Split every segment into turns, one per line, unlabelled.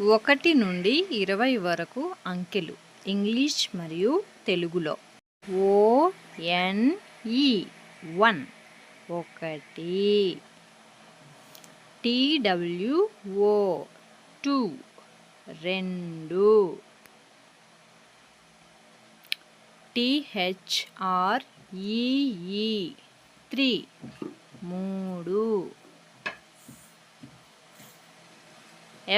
ఒకటి నుండి ఇరవై వరకు అంకెలు ఇంగ్లీష్ మరియు తెలుగులో. ఓ ఎన్ ఈ వన్. ఒకటి. T W O two. రెండు. T H R E E three. మూడు.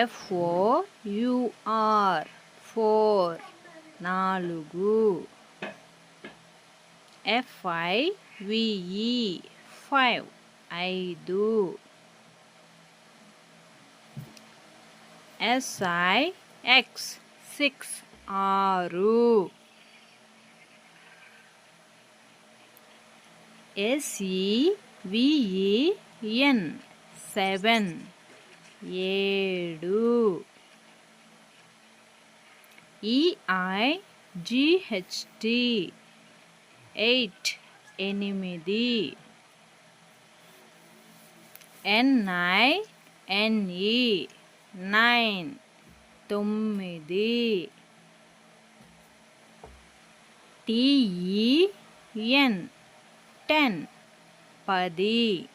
ఎఫ్ఓయుఆర్ ఫోర్ నాలుగు ఎఫ్ఐవిఈ ఫైవ్ ఐదు ఎస్ఐఎక్స్ సిక్స్ ఆరు ఎస్ఈవిఈఎన్ సెవెన్ ఏడు. E I G H T eight ఎనిమిది. N I N E nine తొమ్మిది. T E N ten పది.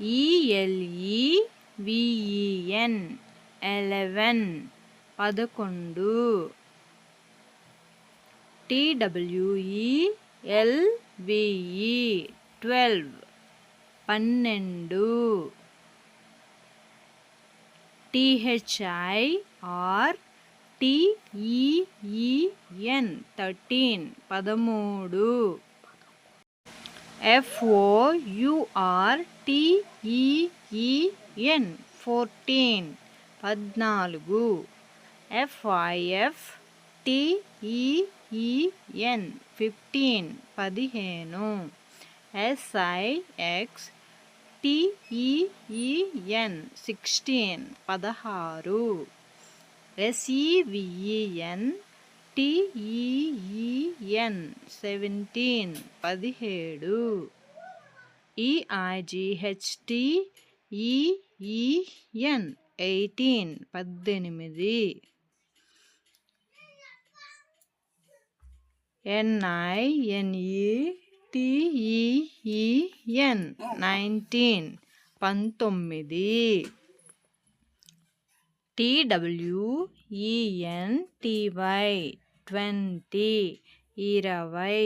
E L E V E N eleven పదకొండు T W E ఎల్విఈ twelve పన్నెండు టిహెచ్ఐఆర్ టిఈఈఎన్ థర్టీన్ పదమూడు ఎఫ్ఓయుఆర్టీఈఈఎన్ ఫోర్టీన్ పద్నాలుగు ఎఫ్ఐఎఫ్ టిఈఈఎన్ ఫిఫ్టీన్ పదిహేను ఎస్ఐఎక్స్ టిఈఈఎన్ సిక్స్టీన్ పదహారు ఎస్ఈవిఈఎన్ ఎన్ సెవెంటీన్ పదిహేడు. ఈఐజిహెచ్టి ఈఈఎన్ ఎయిటీన్ పద్దెనిమిది. ఎన్ఐఎన్ఈటిఈఈఎన్ నైన్టీన్ పంతొమ్మిది. టీడబ్ల్యూఈఎన్టీవై ట్వంటీ ఇరవై